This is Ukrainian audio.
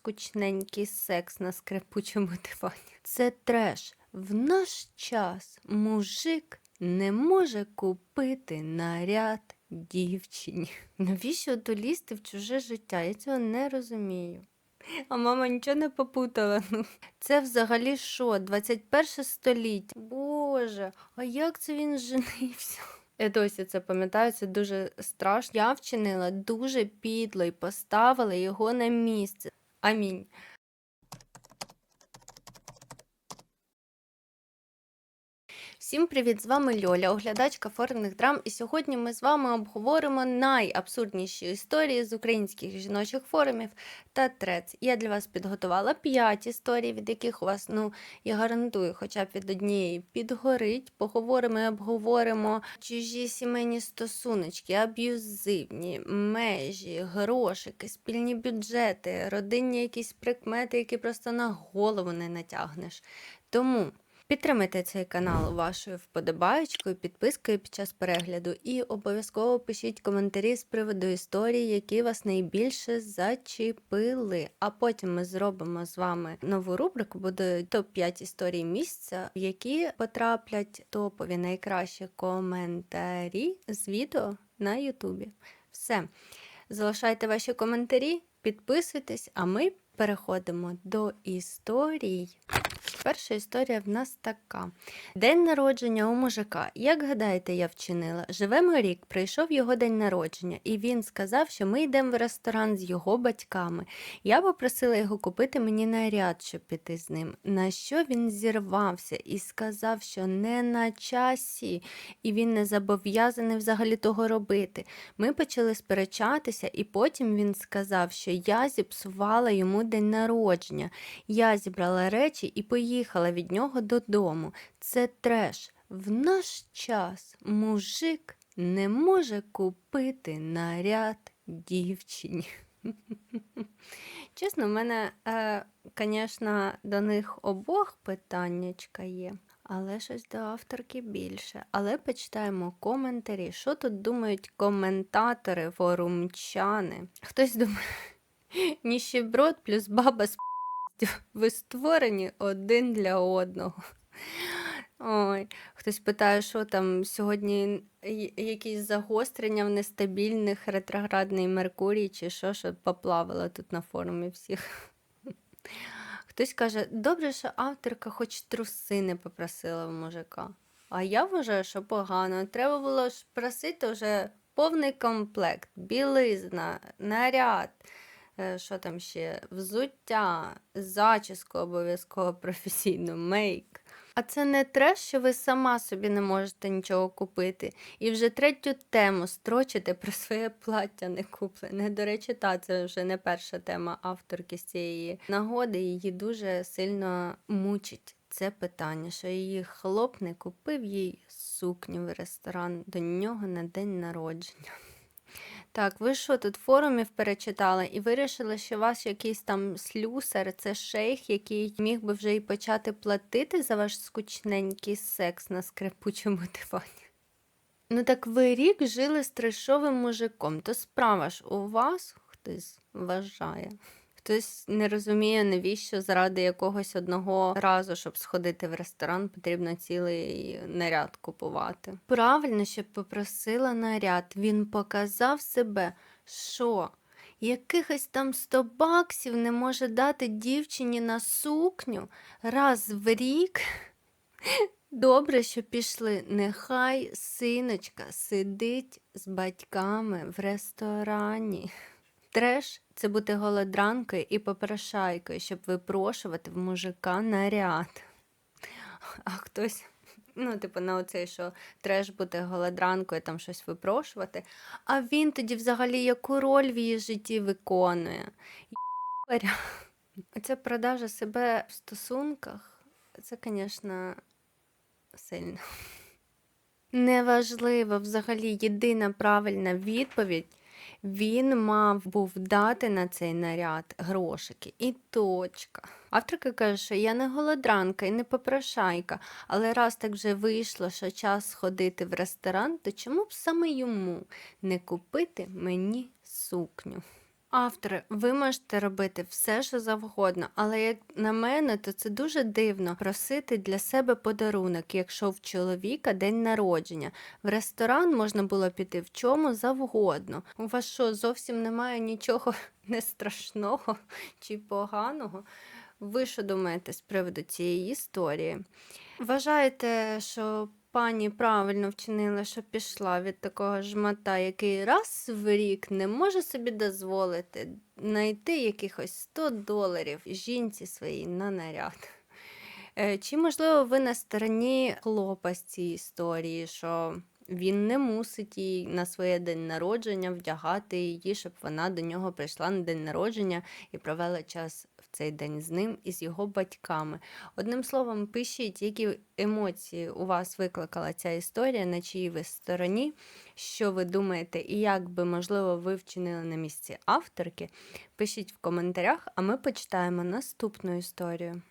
скучненький секс на скрипучому дивані. Це треш. В наш час мужик не може купити наряд дівчині. Навіщо то лізти в чуже життя? Я цього не розумію. А мама нічого не попутала. Ну, це взагалі що? 21 століття. Боже, а як це він женився? Я досі це пам'ятаю, це дуже страшно. Я вчинила дуже підло і поставила його на місце. Амінь. Всім привіт! З вами Льоля, оглядачка форумних драм. І сьогодні ми з вами обговоримо найабсурдніші історії з українських жіночих форумів та трец. Я для вас підготувала 5 історій, від яких у вас, ну, я гарантую, хоча б від однієї підгорить. Поговоримо і обговоримо чужі сімейні стосуночки, аб'юзивні, межі, грошики, спільні бюджети, родинні якісь прикмети, які просто на голову не натягнеш. Тому. Підтримайте цей канал вашою вподобаєчкою, підпискою під час перегляду і обов'язково пишіть коментарі з приводу історії, які вас найбільше зачепили. А потім ми зробимо з вами нову рубрику, буде топ-5 історій місця, в які потраплять топові найкращі коментарі з відео на Ютубі. Все. Залишайте ваші коментарі, підписуйтесь, а ми переходимо до історій. Перша історія в нас така: День народження у мужика. Як гадаєте, я вчинила? Живемо рік, прийшов його день народження, і він сказав, що ми йдемо в ресторан з його батьками. Я попросила його купити мені наряд, щоб піти з ним. На що він зірвався і сказав, що не на часі, і він не зобов'язаний взагалі того робити. Ми почали сперечатися, і потім він сказав, що я зіпсувала йому день народження. Я зібрала речі і поїхала від нього додому. Це треш. В наш час мужик не може купити наряд дівчині. Чесно, в мене, е, звісно, до них обох питаннячка є. Але щось до авторки більше. Але почитаємо коментарі. Що тут думають коментатори, форумчани? Хтось думає, ніщеброд плюс баба з. ви створені один для одного. Ой, хтось питає, що там сьогодні якісь загострення в нестабільних ретроградний Меркурій, чи що, що поплавала тут на форумі всіх. Хтось каже, добре, що авторка хоч труси не попросила в мужика. А я вважаю, що погано. Треба було ж просити вже повний комплект, білизна, наряд, що там ще, взуття, зачіску обов'язково професійну, мейк. А це не треш, що ви сама собі не можете нічого купити. І вже третю тему строчите про своє плаття не куплене. До речі, та це вже не перша тема авторки з цієї нагоди. Її дуже сильно мучить це питання, що її хлоп не купив їй сукню в ресторан до нього на день народження. Так, ви що тут форумів перечитали і вирішили, що ваш якийсь там слюсар, це шейх, який міг би вже й почати платити за ваш скучненький секс на скрипучому дивані. Ну так ви рік жили з трешовим мужиком, то справа ж у вас хтось вважає. Хтось не розуміє, навіщо заради якогось одного разу, щоб сходити в ресторан, потрібно цілий наряд купувати. Правильно, щоб попросила наряд. Він показав себе, що якихось там 100 баксів не може дати дівчині на сукню раз в рік. Добре, що пішли. Нехай синочка сидить з батьками в ресторані. Треш це бути голодранкою і попрошайкою, щоб випрошувати в мужика наряд. А хтось, ну, типу, на оцей, що треш бути голодранкою, там щось випрошувати. А він тоді взагалі яку роль в її житті виконує? Єбаря. Оця продажа себе в стосунках, це, звісно, сильно. Неважливо, взагалі, єдина правильна відповідь. Він мав був дати на цей наряд грошики і точка. Авторка каже, що я не голодранка і не попрошайка, але раз так вже вийшло, що час сходити в ресторан, то чому б саме йому не купити мені сукню? Автори, ви можете робити все, що завгодно, але як на мене, то це дуже дивно просити для себе подарунок, якщо в чоловіка день народження. В ресторан можна було піти в чому завгодно. У вас що, зовсім немає нічого не страшного чи поганого? Ви що думаєте з приводу цієї історії? Вважаєте, що пані правильно вчинила, що пішла від такого жмата, який раз в рік не може собі дозволити знайти якихось 100 доларів жінці своїй на наряд? Е, Чи, можливо, ви на стороні хлопа з цієї історії, що він не мусить їй на своє день народження вдягати її, щоб вона до нього прийшла на день народження і провела час в цей день з ним і з його батьками. Одним словом, пишіть, які емоції у вас викликала ця історія, на чиїй ви стороні, що ви думаєте, і як би, можливо, ви вчинили на місці авторки. Пишіть в коментарях, а ми почитаємо наступну історію.